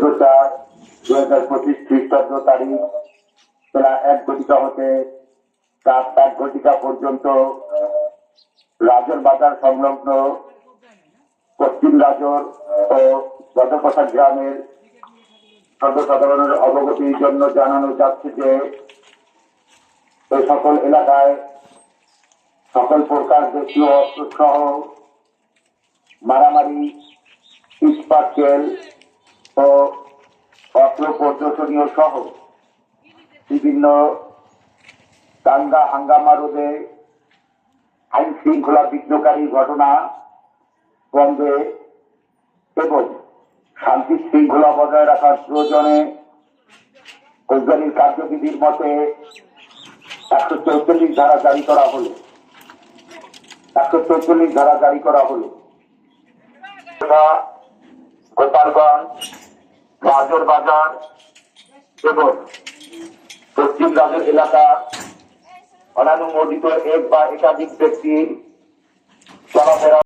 চোদ্দ দু হাজার পঁচিশ খ্রিস্টাব্দ তারিখ বেলা এক ঘটিকা হতে এক ঘটিকা পর্যন্ত রাজর বাজার সংলগ্ন পশ্চিম রাজর ও গতকথা গ্রামের সর্বসাধারণের অবগতির জন্য জানানো যাচ্ছে যে সকল এলাকায় সকল প্রকার দেশীয় অস্ত্র সহ মারামারি ইস্পাত তেল ও অস্ত্র প্রদর্শনীয় সহ বিভিন্ন দাঙ্গা হাঙ্গামা রোধে আইন শৃঙ্খলা বিঘ্নকারী ঘটনা বন্ধে এবং শান্তি শৃঙ্খলা বজায় রাখার প্রয়োজনে বৈজ্ঞানিক কার্যবিধির মতে একশো চৌচল্লিশ ধারা জারি করা হলো। একশো চৌচল্লিশ ধারা জারি করা হলো। গোপালগঞ্জ গাজর বাজার এবং পশ্চিম গাজর এলাকা অনানুমোদিত এক বা একাধিক ব্যক্তি চলাফেরা